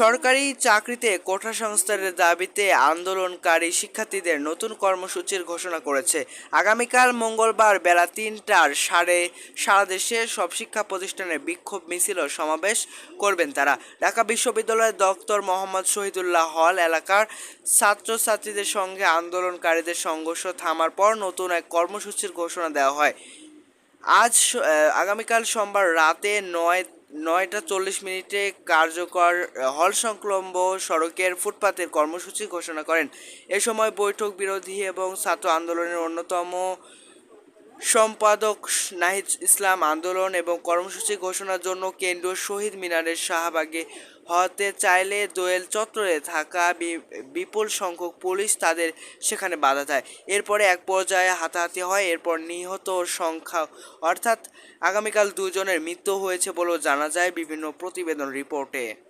সরকারি চাকরিতে কোঠা সংস্কারের দাবিতে আন্দোলনকারী শিক্ষার্থীদের নতুন কর্মসূচির ঘোষণা করেছে। আগামীকাল মঙ্গলবার বেলা তিনটার সাড়ে সারা দেশের সব শিক্ষা প্রতিষ্ঠানে বিক্ষোভ মিছিল ও সমাবেশ করবেন তারা। ঢাকা বিশ্ববিদ্যালয়ের ডক্টর মোহাম্মদ শহীদুল্লাহ হল এলাকার ছাত্রছাত্রীদের সঙ্গে আন্দোলনকারীদের সংঘর্ষ থামার পর নতুন এক কর্মসূচির ঘোষণা দেওয়া হয়। আজ আগামীকাল সোমবার রাতে নয় নয়টা চল্লিশ মিনিটে কার্যকর হল সংলম্ব সড়কের ফুটপাতের কর্মসূচি ঘোষণা করেন। এ সময় বৈঠক বিরোধী এবং ছাত্র আন্দোলনের অন্যতম সম্পাদক নাহিদ ইসলাম আন্দোলন এবং কর্মসূচি ঘোষণার জন্য কেন্দ্রীয় শহীদ মিনারের শাহবাগে হতে চাইলে দোয়েল চত্বরে থাকা বিপুল সংখ্যক পুলিশ তাদের সেখানে বাধা দেয়। এরপরে এক পর্যায়ে হাতাহাতি হয়, এরপর নিহত সংখ্যা অর্থাৎ আগামীকাল দুজনের মৃত্যু হয়েছে বলেও জানা যায় বিভিন্ন প্রতিবেদন রিপোর্টে।